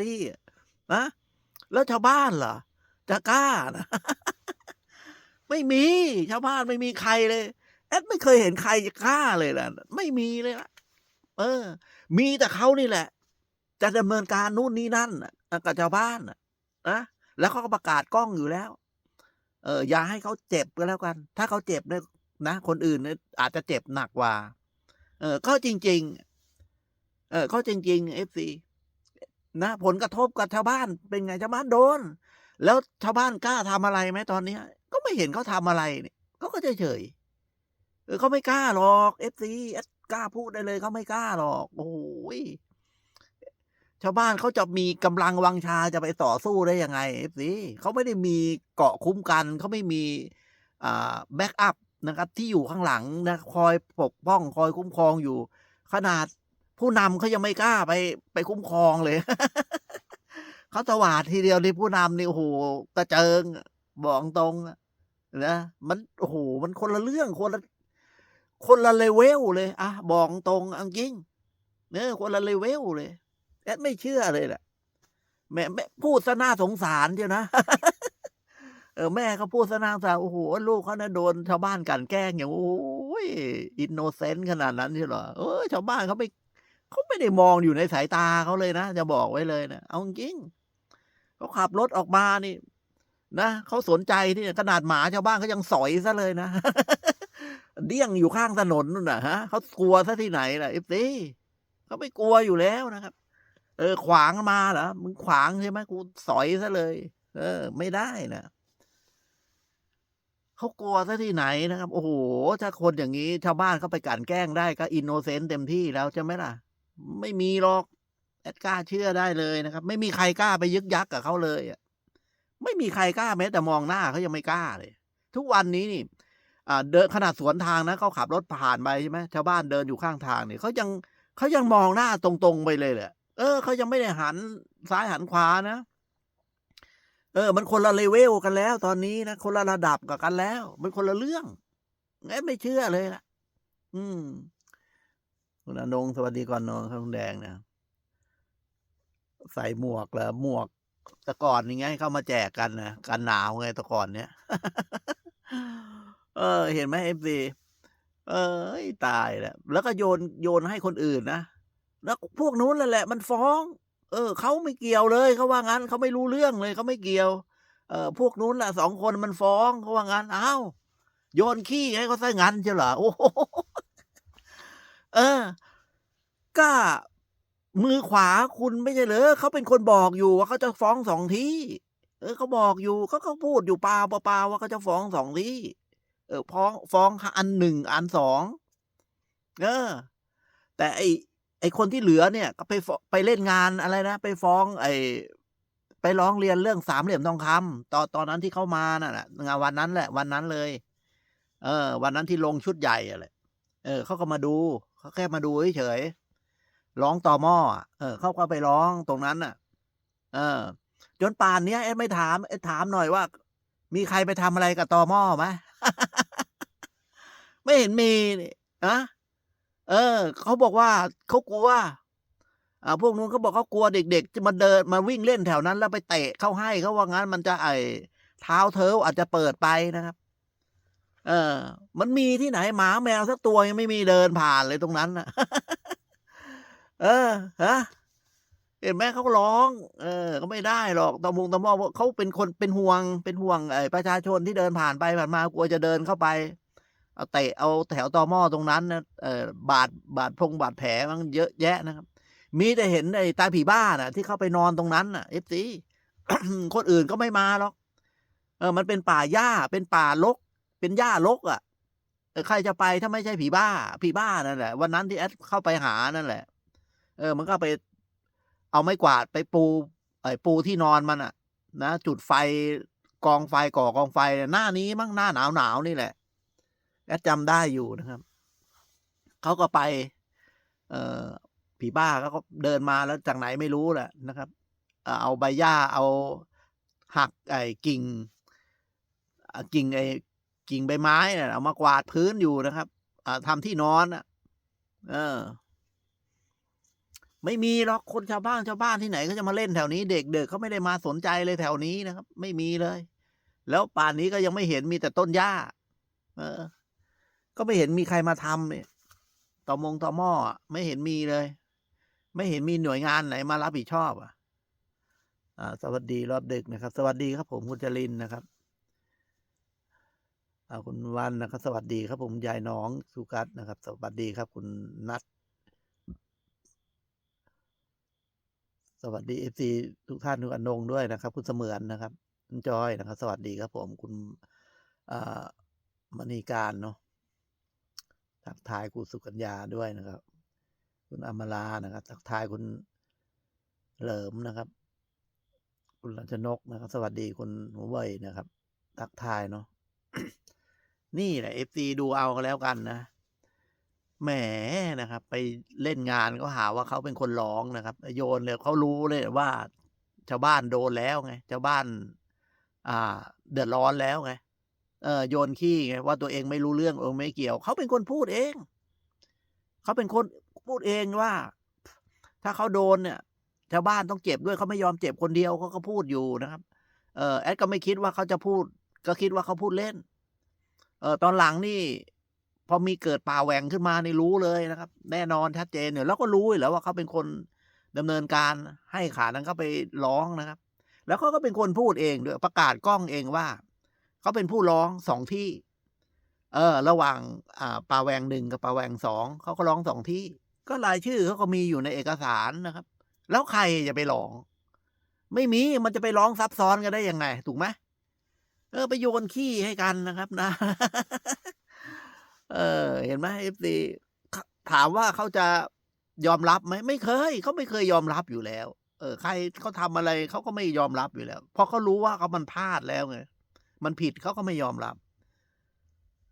พี่นะแล้วชาวบ้านเหรอจะกล้านะไม่มีชาวบ้านไม่มีใครเลย แอดไม่เคยเห็นใครจะกล้าเลยล่ะ ไม่มีเลยละเออ มีแต่เขานี่แหละ จะดำเนินการนู่นนี่นั่นกับชาวบ้านน่ะนะแล้วเขาก็ประกาศกล้องอยู่แล้ว เออ อย่าให้เขาเจ็บก็แล้วกัน ถ้าเขาเจ็บเนี่ยนะ คนอื่นเนี่ยอาจจะเจ็บหนักกว่า เออก็จริง ๆ เออก็จริงๆเอฟซี นะผลกระทบกับชาวบ้านเป็นไงชาวบ้านโดน แล้วชาวบ้านกล้าทำอะไรไหมตอนเนี้ย ก็ไม่เห็นเขาทำอะไรเนี่ยเขาก็เฉยเออเขาไม่กล้าหรอกเอฟซีกล้าพูดได้เลยเขาไม่กล้าหรอกโอ้ยชาวบ้านเขาจะมีกำลังวังชาจะไปต่อสู้ได้ยังไงเอฟซีเขาไม่ได้มีเกาะคุ้มกันเขาไม่มีอ่าแบ็กอัพนะครับที่อยู่ข้างหลังนะคอยปกป้องคอยคุ้มครองอยู่ ขนาด ผู้นำเขายังไม่กล้าไปไปคุ้มครองเลย เขาตวาดทีเดียวในผู้นำนี่โอ้โหกระเจิงบอกตรงนะมันโอ้โหมันคนละเรื่องคนละคนละเลเวลเลยอะบอกตรงอังจริงเนอคนละเลเวลเลยแอดไม่เชื่อเลยแหละแม่แม่พูดซะน่าสงสารเชียวนะเออแม่เขาพูดซะน่าสงสารโอ้โหลูกเขาเนะโดนชาวบ้านกันแกล้งอย่างโอ้ยอินโนเซนต์ขนาดนั้นใช่หรอเออชาวบ้านเขาไม่ เขาไม่ได้มองอยู่ในสายตาเขาเลยนะ จะบอกไว้เลยนะเอาจริงเขาขับรถออกมานี่นะเขาสนใจที่ขนาดหมาชาวบ้านเขายังสอยซะเลยนะ เดี้ยงอยู่ข้างถนนนู่นน่ะฮะเขากลัวซะที่ไหนล่ะเอฟซีเขาไม่กลัวอยู่แล้วนะครับ เออ ขวางมาเหรอมึงขวางใช่ไหมกูสอยซะเลย เออ ไม่ได้นะเขากลัวซะที่ไหนนะครับ โอ้โหถ้าคนอย่างนี้ ชาวบ้านเขาไปกลั่นแกล้งได้ก็อินโนเซนต์เต็มที่แล้วใช่ไหมล่ะ ไม่มีหรอก แอดกล้าเชื่อได้เลยนะครับ ไม่มีใครกล้าไปยึกยักกับเขาเลยอะไม่มีใครกล้าแม้แต่มองหน้าเขายังไม่กล้าเลย ทุกวันนี้นี่อ่าเดินขนาดสวนทางนะเขาขับรถผ่านไปใช่ไหมชาวบ้านเดินอยู่ข้างทางเนี่ยเขายังเขายังมองหน้าตรงๆไปเลยแหละเออเขายังไม่ได้หันซ้ายหันขวานะ เออ มันคนละเลเวลกันแล้ว ตอนนี้นะคนละระดับกับกันแล้ว มันคนละเรื่องงั้นไม่เชื่อเลยล่ะ อืม คุณอนงสวัสดีก่อนนอนครับคุณแดงนะใส่หมวกแล้วหมวกต่ก่อนนี่ไงเงี้ยให้เข้ามาแจกกันนะกันหนาวไงต่ก่อนเนี้ยเออ เห็นไหมเอฟซีเออตายแล้วแล้วก็โยนโยนให้คนอื่นนะแล้วพวกนู้นแหละมันฟ้อง เออเขาไม่เกี่ยวเลยเขาว่างั้นเขาไม่รู้เรื่องเลยเขาไม่เกี่ยว เออพวกนู้นแหละสองคนมันฟ้องเขาว่างั้นอ้าวโยนขี้ให้เขาซะงั้นเชียวเหรอโอ้โเออ ก็มือขวาคุณไม่ใช่เหรอเขาเป็นคนบอกอยู่ว่าเขาจะฟ้องสองทีเออเขาบอกอยู่เขาเขาพูดอยู่เปล่าเปล่าว่าเขาจะฟ้องสองทีเออฟ้องฟ้องอันหนึ่งอันสองเออ แต่ไอไอคนที่เหลือเนี่ย ก็ไปไปเล่นงานอะไรนะไปฟ้อง ไอไปร้องเรียนเรื่องสามเหลี่ยมทองคำตอนตอนนั้นที่เข้ามาน่ะงานวันนั้นแหละ วันนั้นเลย เออ วันนั้นที่ลงชุดใหญ่อะไรเออเขาก็มาดู เขาแค่มาดูเฉยๆร้องต่อหม้อเออ เขาก็ไปร้องตรงนั้นน่ะ เออ จนป่านเนี้ยเอ็ดไม่ถามเอ็ดถามหน่อยว่า มีใครไปทำอะไรกับต่อหม้อไหมไม่เห็นมีนี่อะเออ เขาบอกว่าเขากลัวอ่าพวกนู้นเขาบอกเขากลัวเด็กๆจะมาเดินมาวิ่งเล่นแถวนั้น แล้วไปเตะเข้าให้เขาว่างั้นมันจะไอเท้าเท้าอาจจะเปิดไปนะครับ เออ มันมีที่ไหนหมาแมวสักตัวยังไม่มีเดินผ่านเลยตรงนั้นน่ะเออฮะเห็นไหมเขาร้อง เออ ก็ไม่ได้หรอกตอมงตอมอเขาเป็นคนเป็นห่วง เป็นห่วงไอ้ประชาชนที่เดินผ่านไปผ่านมากลัวจะเดินเข้าไป เอาเตะเอาแถวตอมอตรงนั้นนะเออบาดบาดพงบาดแผลมันเยอะแยะนะครับ มีแต่เห็นไอ้ตาผีบ้าน่ะ ที่เข้าไปนอนตรงนั้นน่ะเอฟซีคนอื่นก็ไม่มาหรอกเออ มันเป็นป่าหญ้าเป็นป่ารก เป็นหญ้ารกอะใครจะไปถ้าไม่ใช่ผีบ้า ผีบ้านั่นแหละ วันนั้นที่แอดเข้าไปหานั่นแหละ เออ มันก็ไป เอาไม้กวาดไปปูไอ้ปูที่นอนมันอะ นะจุดไฟกองไฟก่อกองไฟหน้านี้มั้งหน้าหนาวหนาวนี่แหละแอดจำได้อยู่นะครับเขาก็ไป เอ่อผีบ้าเขาก็เดินมาแล้วจากไหนไม่รู้แหละนะครับเอาใบหญ้าเอาหักไอ้กิ่งกิ่งไอ้ กิ่งใบไม้เนี่ยเอามากวาดพื้นอยู่นะครับอ่าทำที่นอนอะเออ ไม่มีหรอกคนชาวบ้านชาวบ้านที่ไหนก็จะมาเล่นแถวนี้ เด็กเด็กเขาไม่ได้มาสนใจเลยแถวนี้นะครับ ไม่มีเลย แล้วป่านนี้ก็ยังไม่เห็นมีแต่ต้นหญ้า เออ ก็ไม่เห็นมีใครมาทำเนี่ยต่อมงต่อหม้อไม่เห็นมีเลย ไม่เห็นมีหน่วยงานไหนมารับผิดชอบ อะ อ่า สวัสดีรอบดึกนะครับ สวัสดีครับผมคุณจรินนะครับ คุณวันนะครับ สวัสดีครับผมยายน้องสุกัสนะครับ สวัสดีครับ คุณนัทสวัสดีเอฟซีทุกท่านทุกอนงด้วยนะครับ คุณเสมือนนะครับคุณจอยนะครับ สวัสดีครับ ผมคุณมณีการเนาะทักทายคุณสุกัญญาด้วยนะครับ คุณอมรานะครับทักทายคุณเหลิมนะครับ คุณรัชนกนะครับ สวัสดีคุณหัวเว่ยนะครับ ทักทายเนาะ นี่แหละเอฟซีดูเอาก็แล้วกันนะแหมนะครับ ไปเล่นงานก็หาว่าเขาเป็นคนร้องนะครับ โยนเลยเขารู้เลยว่าชาวบ้านโดนแล้วไงชาวบ้าน อ่า เดือดร้อนแล้วไงเออโยนขี้ไงว่าตัวเองไม่รู้เรื่องเออไม่เกี่ยว เขาเป็นคนพูดเอง เขาเป็นคนพูดเองว่า ถ้าเขาโดนเนี่ยชาวบ้านต้องเจ็บด้วยเขาไม่ยอมเจ็บคนเดียวเขาก็พูดอยู่นะครับ เออแอดก็ไม่คิดว่าเขาจะพูด ก็คิดว่าเขาพูดเล่น เออตอนหลังนี่ พอมีเกิดป่าแหว่งขึ้นมาในรู้เลยนะครับ แน่นอนชัดเจนเนี่ยแล้วก็รู้แล้วว่าเขาเป็นคนดำเนินการให้ขานั้นเขาไปร้องนะครับ แล้วเขาก็เป็นคนพูดเองด้วยประกาศกล้องเองว่าเขาเป็นผู้ร้องสองที่ เออ ระหว่างอ่าป่าแหวงหนึ่งกับป่าแหวงสองเขาก็ร้องสองที่ ก็รายชื่อเขาก็มีอยู่ในเอกสารนะครับ แล้วใครจะไปร้อง ไม่มีมันจะไปร้องซับซ้อนกันได้ยังไง ถูกไหม เออไปโยนขี้ให้กันนะครับนะ เออ เห็นไหมเอฟซีถามว่าเขาจะยอมรับไหมไม่เคยเขาไม่เคยยอมรับอยู่แล้ว เออ ใครเขาทำอะไรเขาก็ไม่ยอมรับอยู่แล้ว เพราะเขารู้ว่าเขามันพลาดแล้วไงมันผิดเขาก็ไม่ยอมรับ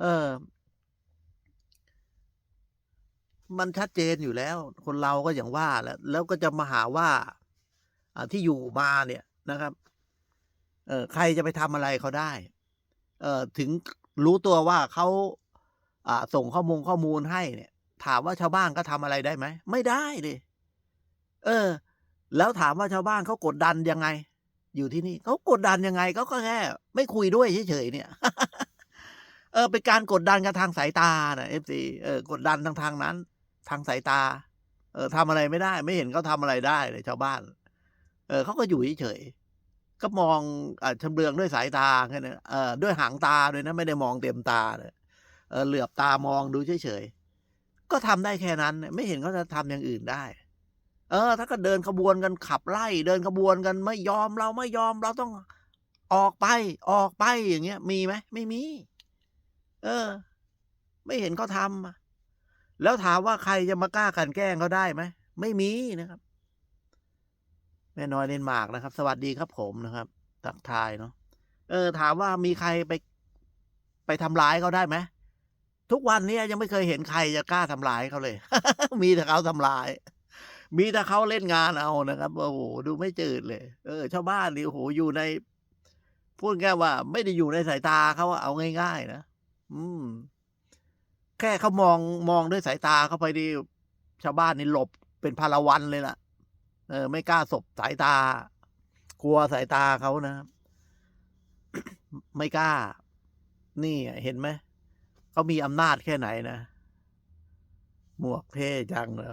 เออ มันชัดเจนอยู่แล้ว คนเราก็อย่างว่าแล้วแล้วก็จะมาหาว่าอ่าที่อยู่มาเนี่ยนะครับ เออใครจะไปทำอะไรเขาได้ เออถึงรู้ตัวว่าเขาอ่าส่งข้อมูลข้อมูลให้เนี่ย ถามว่าชาวบ้านก็ทำอะไรได้ไหม ไม่ได้เลยเออ แล้วถามว่าชาวบ้านเขากดดันยังไง อยู่ที่นี่เขากดดันยังไงเขาก็แค่ไม่คุยด้วยเฉยๆเนี่ย เออเป็นการกดดันกันทางสายตานะเอฟซีเออกดดันทางทางนั้น ทางสายตา เออทำอะไรไม่ได้ ไม่เห็นเขาทำอะไรได้เลยชาวบ้าน เออเขาก็อยู่เฉยๆ ก็มองอ่าชำเลืองด้วยสายตาแค่นั้นเออด้วยหางตาด้วยนะไม่ได้มองเต็มตาเลยเอเหลือบตามองดูเฉยๆก็ทำได้แค่นั้น ไม่เห็นเขาจะทำอย่างอื่นได้ เออ ถ้าก็เดินขบวนกันขับไล่ เดินขบวนกันไม่ยอมเราไม่ยอมเราต้องออกไป ออกไปอย่างเงี้ย มีไหมไม่มี เออ ไม่เห็นเขาทำแล้วถามว่าใครจะมากล้ากันแกล้งเขาได้ไหมไม่มีนะครับ แม่น้อยเดนมาร์กนะครับ สวัสดีครับผมนะครับทักทายเนาะเออ ถามว่ามีใครไป ไปทำร้ายเขาได้ไหมทุกวันนี้ยังไม่เคยเห็นใครจะกล้าทำร้ายเขาเลย มีแต่เขาทำร้าย มีแต่เขาเล่นงานเอานะครับโอ้โหดูไม่จืดเลย เออชาวบ้านนี่โอ้โหอยู่ใน พูดแค่ว่า ไม่ได้อยู่ในสายตาเขาเอาง่ายๆนะอืม แค่เขามองมองด้วยสายตาเข้าไปดีชาวบ้านนี่หลบเป็นพาราวันเลยล่ะ เออไม่กล้าสบสายตา กลัวสายตาเขานะครับไม่กล้า นี่เห็นไหมเขามีอำนาจแค่ไหนนะ หมวกเท่จังเลย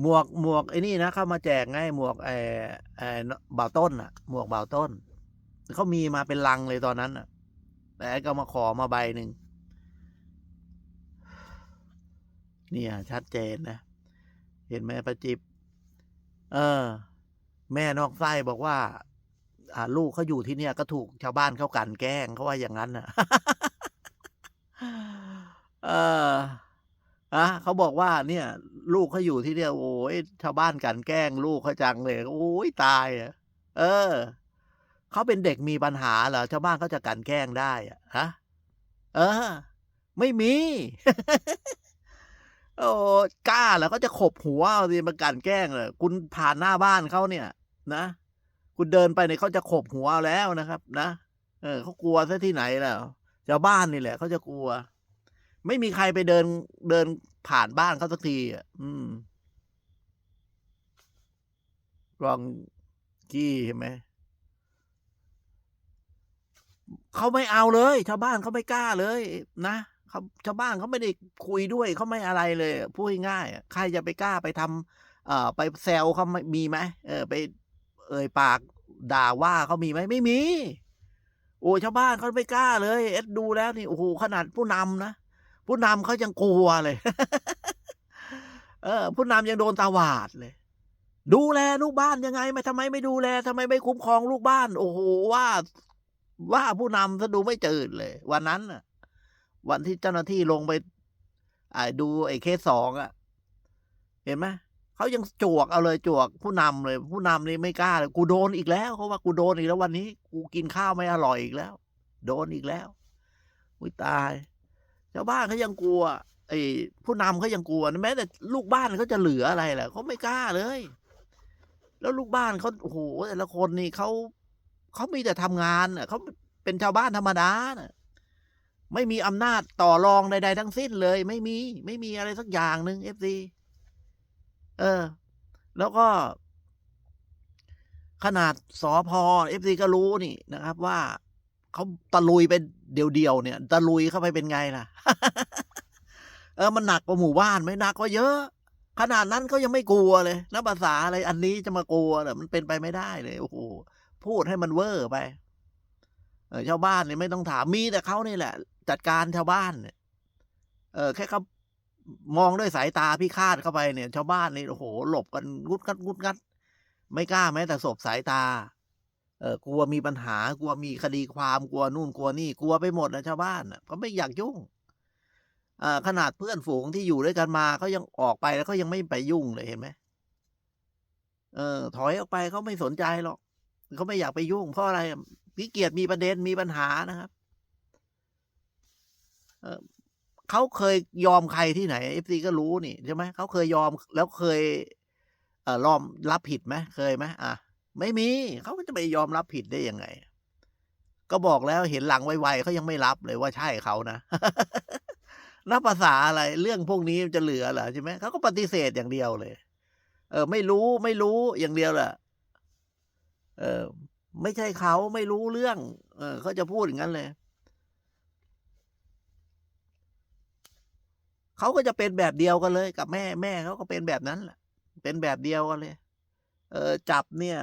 หมวกหมวกไอ้นี่นะเข้ามาแจกไงหมวกไอ้ไอ้บ่าวต้นอะหมวกบ่าวต้นเขามีมาเป็นลังเลยตอนนั้นอะแต่ก็มาขอมาใบหนึ่งเนี่ย ชัดเจนนะ เห็นไหมประจิบ เออ แม่นอกไส้บอกว่า อ่า ลูกเขาอยู่ที่เนี่ย ก็ถูกชาวบ้านเขากันแกล้งเขาว่าอย่างนั้นนะเอออะเขาบอกว่าเนี่ย ลูกเขาอยู่ที่เนี่ย โอ้ยชาวบ้านกลันแกล้ง ลูกเขาจังเลยโอ้ยตายอะเออเขาเป็นเด็กมีปัญหาเหรอชาวบ้านเขาจะกลันแกล้งได้อะฮะเออ ไม่มี โอ้กล้าแล้วก็จะขบหัวเอาสิมากลันแกล้งเลยคุณผ่านหน้าบ้านเขาเนี่ย นะ คุณเดินไปเนี่ยเขาจะขบหัวแล้วนะครับ นะเออเขากลัวซะที่ไหนแล้วชาวบ้านนี่แหละเขาจะกลัว ไม่มีใครไปเดินเดินผ่านบ้านเขาสักทีอะอืมรองกี้ใช่ไหมเขาไม่เอาเลย ชาวบ้านเขาไม่กล้าเลย นะ ชาวบ้านเขาไม่ได้คุยด้วยเขาไม่อะไรเลยพูดง่ายใครจะไปกล้าไปทำเอ่อไปแซวเขาไม่มีไหมเออ ไป เอ่ยปากด่าว่าเขามีไหมไม่มี โอ้ชาวบ้านเขาไม่กล้าเลยเอ็ดดูแล้วนี่โอ้โหขนาดผู้นำนะผู้นำเขายังกลัวเลย เออ ผู้นำยังโดนตาวาดเลย ดูแลลูกบ้านยังไงไม่ทำไมไม่ดูแลทำไมไม่คุ้มครองลูกบ้าน โอ้โหว่าว่าผู้นำซะดูไม่จืดเลย วันนั้นน่ะ วันที่เจ้าหน้าที่ลงไปอ่าดูไอ้เคสสองอะเห็นไหมเขายังจวกเอาเลยจวกผู้นำเลย ผู้นำนี่ไม่กล้าเลยกูโดนอีกแล้วเขาว่ากูโดนอีกแล้ววันนี้ กูกินข้าวไม่อร่อยอีกแล้ว โดนอีกแล้วอุ้ยตายชาวบ้านเขายังกลัว ไอ้ผู้นำเขายังกลัวแม้แต่ลูกบ้านเขาจะเหลืออะไรแหละเขาไม่กล้าเลย แล้วลูกบ้านเขาโอ้โหแต่ละคนนี่เขาเขามีแต่ทำงานน่ะเขาเป็นชาวบ้านธรรมดาน่ะ ไม่มีอำนาจต่อรองใดๆทั้งสิ้นเลย ไม่มี ไม่มีอะไรสักอย่างหนึ่งเอฟซีเออ แล้วก็ ขนาดสอพอเอฟซีก็รู้นี่นะครับว่าเขาตะลุยไปเดียวๆเนี่ย ตะลุยเข้าไปเป็นไงล่ะ เออ มันหนักกว่าหมู่บ้านไหมหนักกว่าเยอะ ขนาดนั้นเขายังไม่กลัวเลยนับภาษาอะไรอันนี้จะมากลัวเหรอมันเป็นไปไม่ได้เลยโอ้โหพูดให้มันเวอร์ไปเออชาวบ้านเนี่ยไม่ต้องถามมีแต่เขานี่แหละ จัดการชาวบ้านเนี่ยเออแค่เขามองด้วยสายตาพิฆาตเข้าไปเนี่ย ชาวบ้านนี่โอ้โห หลบกันงุดงัดงุดงัด ไม่กล้าแม้แต่สบสายตา เออกลัวมีปัญหากลัวมีคดีความกลัวนู่นกลัวนี่ กลัวไปหมดนะชาวบ้านน่ะเขาไม่อยากยุ่งอ่าขนาดเพื่อนฝูงที่อยู่ด้วยกันมาเขายังออกไปแล้วเขายังไม่ไปยุ่งเลยเห็นไหมเออ ถอยออกไปเขาไม่สนใจหรอกเขาไม่อยากไปยุ่งเพราะอะไรพิเกียรติมีประเด็นมีปัญหานะครับ เขาเคยยอมใครที่ไหนเอฟซีก็รู้นี่ใช่ไหมเขาเคยยอมแล้วเคย เออรอมรับผิดไหมเคยไหมอะไม่มีเขาก็จะไปยอมรับผิดได้ยังไง ก็บอกแล้วเห็นหลังไวๆเขายังไม่รับเลยว่าใช่เขานะนับภาษาอะไร เรื่องพวกนี้จะเหลือเหรอใช่ไหมเขาก็ปฏิเสธอย่างเดียวเลย เออ ไม่รู้ไม่รู้อย่างเดียวแหละเออ ไม่ใช่เขาไม่รู้เรื่อง เออเขาจะพูดอย่างนั้นเลย เขาก็จะเป็นแบบเดียวกันเลยกับแม่แม่เขาก็เป็นแบบนั้นแหละเป็นแบบเดียวกันเลย เออจับเนี่ย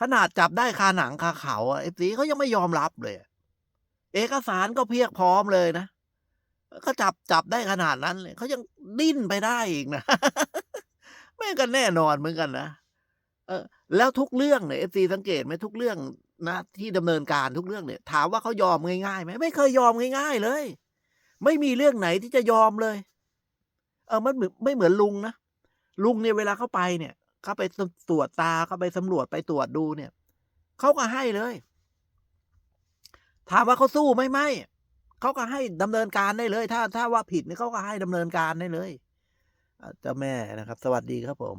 ขนาดจับได้คาหนังคาเขาอะเอฟซีเขายังไม่ยอมรับเลย เอกสารก็เพียกพร้อมเลยนะก็จับจับได้ขนาดนั้นเลยเขายังดิ้นไปได้อีกนะแม่งกันแน่นอนเหมือนกันนะเออ แล้วทุกเรื่องเนี่ยเอฟซีสังเกตไหมทุกเรื่องนะที่ดำเนินการทุกเรื่องเนี่ย ถามว่าเขายอมง่ายๆไหมไม่เคยยอมง่าย ๆ เลย ไม่มีเรื่องไหนที่จะยอมเลย เออมันเหมือนไม่เหมือนลุงนะลุงเนี่ยเวลาเข้าไปเนี่ยเขาไปตรวจตาเขาไปสำรวจไปตรวจดูเนี่ยเขาก็ให้เลย ถามว่าเขาสู้ไหมไม่เขาก็ให้ดำเนินการได้เลย ถ้าถ้าว่าผิดเนี่ยเขาก็ให้ดำเนินการได้เลยเจ้าแม่นะครับ สวัสดีครับผม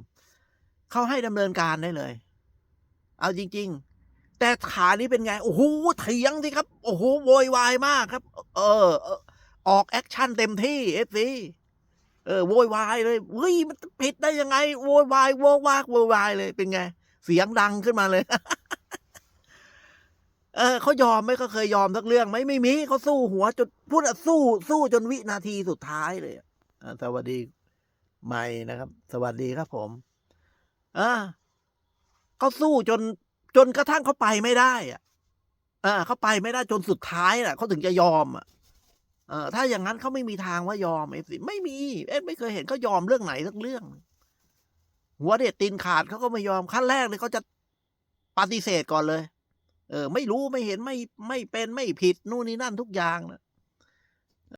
เขาให้ดำเนินการได้เลย เอาจริง ๆ แต่ขานี้เป็นไง โอ้โหเถียงสิครับ โอ้โหโวยวายมากครับ เออเออออกแอคชั่นเต็มที่เอฟซี เออโวยวายเลยเฮ้ยมันผิดได้ยังไงโวยวายโวยวากโวยวายเลยเป็นไง เสียงดังขึ้นมาเลย เออเขายอมไหมเขาเคยยอมสักเรื่องไหมไม่มีเขาสู้หัวจนพูดสู้สู้จนวินาทีสุดท้ายเลยสวัสดีใหม่นะครับ สวัสดีครับผมอ่าเขาสู้จนจนกระทั่งเขาไปไม่ได้ อะอ่าเขาไปไม่ได้จนสุดท้ายแหละเขาถึงจะยอมอะ เออถ้าอย่างนั้นเขาไม่มีทางว่ายอมเอฟซีไม่มีเอฟไม่เคยเห็นเขายอมเรื่องไหนสักเรื่อง หัวเด็ดตีนขาดเขาก็ไม่ยอมขั้นแรกเลยเขาจะปฏิเสธก่อนเลย เออ ไม่รู้ไม่เห็นไม่ไม่เป็นไม่ผิดนู่นนี่นั่นทุกอย่างนะ